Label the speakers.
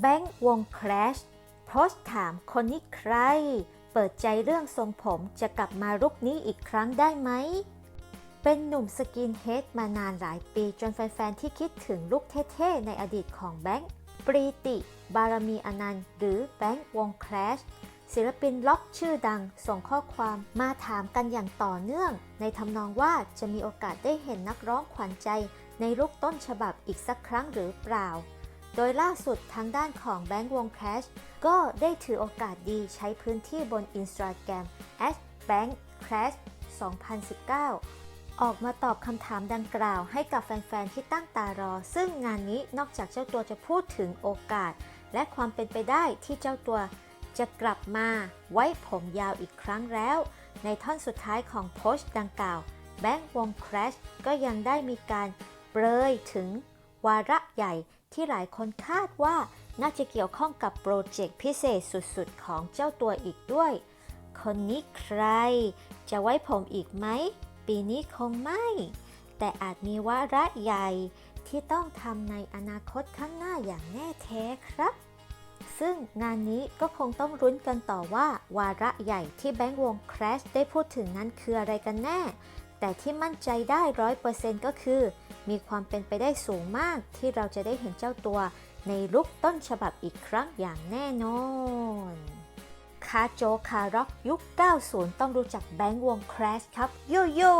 Speaker 1: แบงค์วงค a ชโพสถามคนนี้ใคร เปิดใจเรื่องทรงผมจะกลับมาลุกนี้อีกครั้งได้ไหม เป็นหนุ่มสกินเฮดมานานหลายปีจนแฟนๆที่คิดถึงลุคเท่ๆในอดีตของแบงค์ปรีติ บารมีอนันต์ หรือแบงค์วงค a ชศิลปินล็อกชื่อดังส่งข้อความมาถามกันอย่างต่อเนื่อง ในทำนองว่าจะมีโอกาสได้เห็นนักร้องขวัญใจในลุคต้นฉบับอีกสักครั้งหรือเปล่า โดยล่าสุดทางด้านของแบงค์วงแคชก็ได้ถือโอกาสดีใช้พื้นที่บน Instagram @bankcrash 2019 ออกมาตอบคำถามดังกล่าวให้กับแฟน ๆ ที่ตั้งตารอ ซึ่งงานนี้นอกจากเจ้าตัวจะพูดถึงโอกาส และความเป็นไปได้ที่เจ้าตัวจะกลับมาไว้ผมยาวอีกครั้งแล้ว ในท่อนสุดท้ายของโพสต์ดังกล่าว แบงค์วงแครชก็ยังได้มีการเปรยถึง วาระใหญ่ที่หลายคนคาดว่าน่าจะเกี่ยวข้องกับโปรเจกต์พิเศษสุดๆ ของเจ้าตัวอีกด้วย คนนี้ใคร จะไว้ผมอีกไหม ปีนี้คงไม่ แต่อาจมีวาระใหญ่ที่ต้องทำในอนาคตข้างหน้าอย่างแน่แท้ครับ ซึ่งงานนี้ก็คงต้องรุ้นกันต่อว่า วาระใหญ่ที่แบงค์วง Crash ได้พูดถึงนั้นคืออะไรกันแน่ แต่ที่มั่นใจได้ร้อยเปอร์เซ็นต์ก็คือ มีความเป็นไปได้สูงมากที่เราจะได้เห็นเจ้าตัวในลุคต้นฉบับอีกครั้งอย่างแน่นอนคาโจคาร็อกยุค 90 ต้องรู้จักแบงค์วงคราสครับ โยโย่